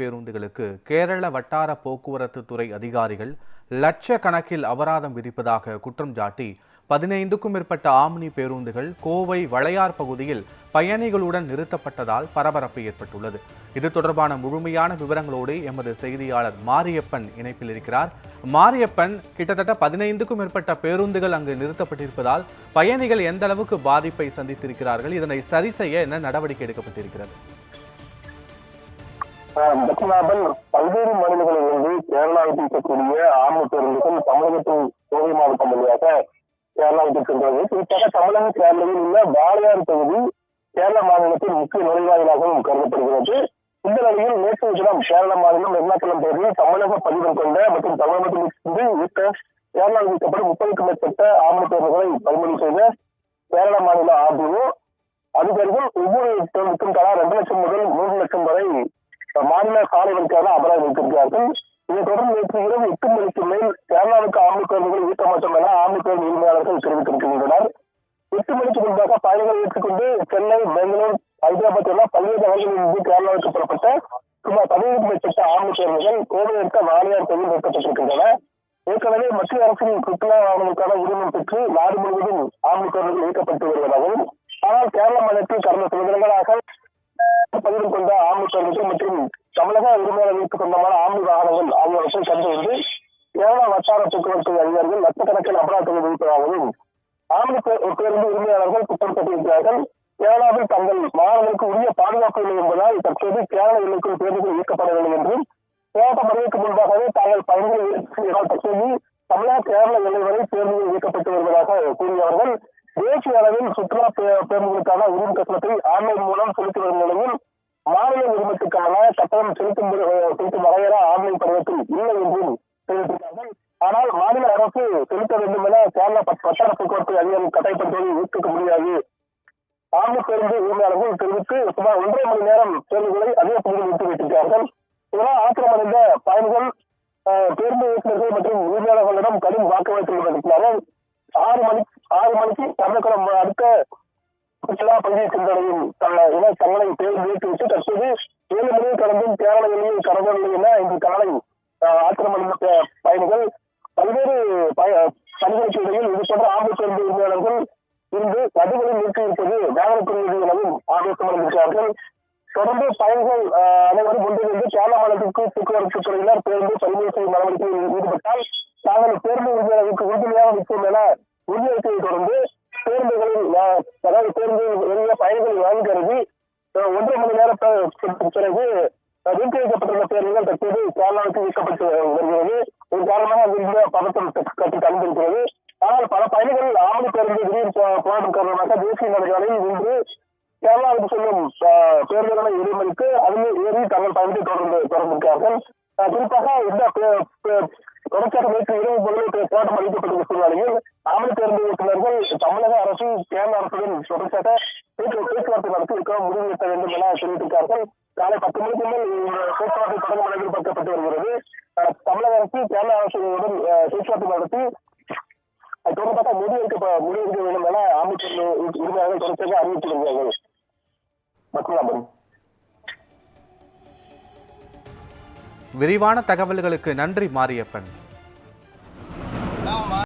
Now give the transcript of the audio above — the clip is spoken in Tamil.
பேருந்துகளுக்கு கேரள வட்டார போக்குவரத்து துறை அதிகாரிகள் லட்சக்கணக்கில் அபராதம் விதிப்பதாக குற்றம் சாட்டி பதினைந்துக்கும் மேற்பட்ட ஆம்னி பேருந்துகள் கோவை வளையார் பகுதியில் பயணிகளுடன் நிறுத்தப்பட்டதால் பரபரப்பு ஏற்பட்டுள்ளது. இது தொடர்பான முழுமையான விவரங்களோடு எமது செய்தியாளர் மாரியப்பன் இணைப்பில் இருக்கிறார். மாரியப்பன் கிட்டத்தட்ட பதினைந்துக்கும் மேற்பட்ட பேருந்துகள் அங்கு நிறுத்தப்பட்டிருப்பதால் பயணிகள் எந்த அளவுக்கு பாதிப்பை சந்தித்திருக்கிறார்கள் இதனை சரி செய்ய என்ன நடவடிக்கை எடுக்கப்பட்டிருக்கிறது? பத்மநாபன் பல்வேறு மாநிலங்களிலிருந்து கேரளாவுக்கு இருக்கக்கூடிய ஆம்னி பேருந்துகள் தமிழகத்தின் கோவை மாவட்டம் வழியாக கேரளாவுக்கு சென்றது. குறிப்பாக தமிழக கேரளாவில் உள்ள வாளையார் தொகுதி கேரள மாநிலத்தின் முக்கிய நுழைவாயிலாகவும் கருதப்படுகிறது. இந்த நிலையில் நேற்று தினம் கேரள மாநிலம் எர்ணாகுளம் பகுதியில் தமிழக பதிவம் கொண்ட மற்றும் தமிழகத்திலிருந்து இயக்க கேரளாவில் வைக்கப்படும் முப்பதுக்கும் மேற்பட்ட ஆம்னி பேருந்துகளை பறிமுதல் செய்த கேரள மாநில ஆர்டிஓ. அதிகாரிகள் ஒவ்வொரு பேருந்துக்கும் தலா ரெண்டு லட்சம் முதல் மூன்று லட்சம் வரை மாநில சாலை அபராதம் வைத்திருக்கிறார்கள் இதைத் தொடர்ந்து நேற்று இரவு எட்டு மணிக்கு மேல் கேரளாவுக்கு ஆம்பு பேருந்துகள் இயக்க மாட்டோம் என ஆம்பு பேருந்து உரிமையாளர்கள் தெரிவித்திருக்கின்றனர். எட்டு மணிக்கு முன்பாக பயணிகளை ஏற்றுக்கொண்டு சென்னை பெங்களூர் ஹைதராபாத் என பல்வேறு நகர்களிலிருந்து கேரளாவுக்கு புறப்பட்ட சுமார் பதினைந்து மேற்பட்ட ஆம்பு பேருந்துகள் கோவை இருக்க வாரியார் தொழில் நிறுத்தப்பட்டிருக்கின்றன ஏற்கனவே மத்திய அரசின் சுற்றுலா வாகனங்களுக்கான உரிமம் பெற்று நாடு முழுவதும் ஆம்பு பேருந்துகள் இயக்கப்பட்டு வருவதாகவும் ஆனால் கேரள மாநிலத்தில் கடந்த சில தினங்களாக பதிவு கொண்ட ஆம்பு பேருந்துகள் மற்றும் தமிழக உரிமையாளர்களுக்கு சொந்தமான ஆம்பு வாகனங்கள் ஆகியவற்றை கண்டறிந்து கேரள வட்டார போக்குவரத்து அதிகாரிகள் லட்சக்கணக்கில் அபராதங்கள் விதிப்பதாகவும் ஆம்னி பேருந்து உரிமையாளர்கள் குற்றம் சாட்டியிருக்கிறார்கள். கேரளாவில் தங்கள் மாணவர்களுக்கு உரிய பாதுகாப்பு இல்லை என்பதால் தற்போது கேரள எல்லைக்குள் பேருந்துகள் இயக்கப்படவில்லை என்றும் போராட்ட வருவதற்கு முன்பாகவே தாங்கள் பயணிகளை தற்போது தமிழக கேரள எல்லை வரை பேருந்துகள் இயக்கப்பட்டு வருவதாக கூறியவர்கள் தேசிய அளவில் சுற்றுலா பே- பேருந்துகளுக்கான உரிமை கட்டணத்தை ஆன்லைன் மூலம் செலுத்தி வரும் நிலையில் மாநில உரிமத்துக்கான கட்டணம் செலுத்தும் செலுத்தும் வரையற ஆன்லைன் பருவத்தில் இல்லை என்றும் தெரிவித்திருக்கிறார்கள். ஆனால் மாநில அரசு செலுத்த வேண்டும் என கேரள பட்- போக்குவரத்து அதிகாரி கட்டாயப்படுத்துவதை ஊக்குவிக்க முடியாது. ஆண்டு பேருந்து உரிமையாளர்கள் தெரிவித்து சுமார் ஒன்றரை மணி நேரம் பேருந்துகளை அதிக பகுதியில் நிறுத்தி வைத்திருக்கிறார்கள். இதனால் ஆத்திரமடைந்த பயணிகள் பேருந்து இயக்குநர்கள் மற்றும் உரிமையாளர்களிடம் கடும் வாக்குவாதத்தில் நடத்தினார்கள் ஆறு மணி ஆறு மணிக்கு தமிழகம் அடுத்த சுற்றுலா பகுதியை சென்றடையும் த- என தங்களை பேருந்து ஏற்றிவிட்டு தற்போது ஏழு மணியை கடந்தும் கேரள எல்லையை கடந்தவில்லை என இன்று காலை அஹ், பயணிகள் பல்வேறு பணிகளுக்கு இடையில் இது போன்ற ஆம்பு பேருந்து உரிமையாளர்கள் இருந்து நடுவில் நிறுத்தி இருப்பது எனவும் ஆவேசம் அடைந்திருக்கிறார்கள். தொடர்ந்து பயணிகள் அனைவரும் ஒன்றிணைந்து கேரள மாநிலத்திற்கு போக்குவரத்து துறையினர் பேருந்து பறிமுதல் செய்யும் நடவடிக்கையில் ஈடுபட்டால் தாங்கள் பேருந்து உரிமையாளருக்கு உறுதுணையாக நிற்கும் என உறுதியளித்ததை தொடர்ந்து அதாவது பேருந்துகளில் வெளியே பயணிகள் வாங்கி கருதி ஒன்றரை மணி நேரத்தை பிறகு அஹ், வைக்கப்பட்டுள்ள பேருந்துகள் தற்போது கேரளாவுக்கு இயக்கப்பட்டு வருகிறது. இதன் காரணமாக அங்கிருந்த பதட்டம் கட்டி கலந்திருக்கிறது ஆனால் பல பயணிகள் ஆவணி பேருந்து திடீர் போராட்டம் காரணமாக தேசிய நெடுஞ்சாலையில் இன்று கேரளாவுக்கு செல்லும் பேருந்துகளை இடைமறித்து அதில் ஏறி தங்கள் பயணத்தை தொடர்ந்து தொடர்ந்திருக்கிறார்கள். குறிப்பாக இந்த பே- தொடர்ச்சியாக நேற்று இரவு முதலில் போராட்டம் அளிக்கப்பட்டுள்ள சூழ்நிலையில் ஆவணி பேருந்து அரசும் கேரள அரசுடன் தொடர்ச்சியாக பேச்சு- பேச்சுவார்த்தை நடத்தி இருக்க முடிவு எட்ட வேண்டும் என தெரிவித்திருக்கிறார்கள் காலை பத்து மணிக்கு மேல் இந்த பேச்சுவார்த்தை தொடங்கும் எதிர்பார்க்கப்பட்டு வருகிறது. தமிழக அரசு கேரள அரசுடன் பேச்சுவார்த்தை நடத்தி அது தொடர்பாக முடிவெடுக்க முடிவெடுக்க வேண்டும் என அமைச்சர் உரிமையாக தொடர்ச்சியாக அறிவித்து வருகிறார்கள். பத்மநாபன் விரிவான தகவல்களுக்கு நன்றி மாரியப்பன்.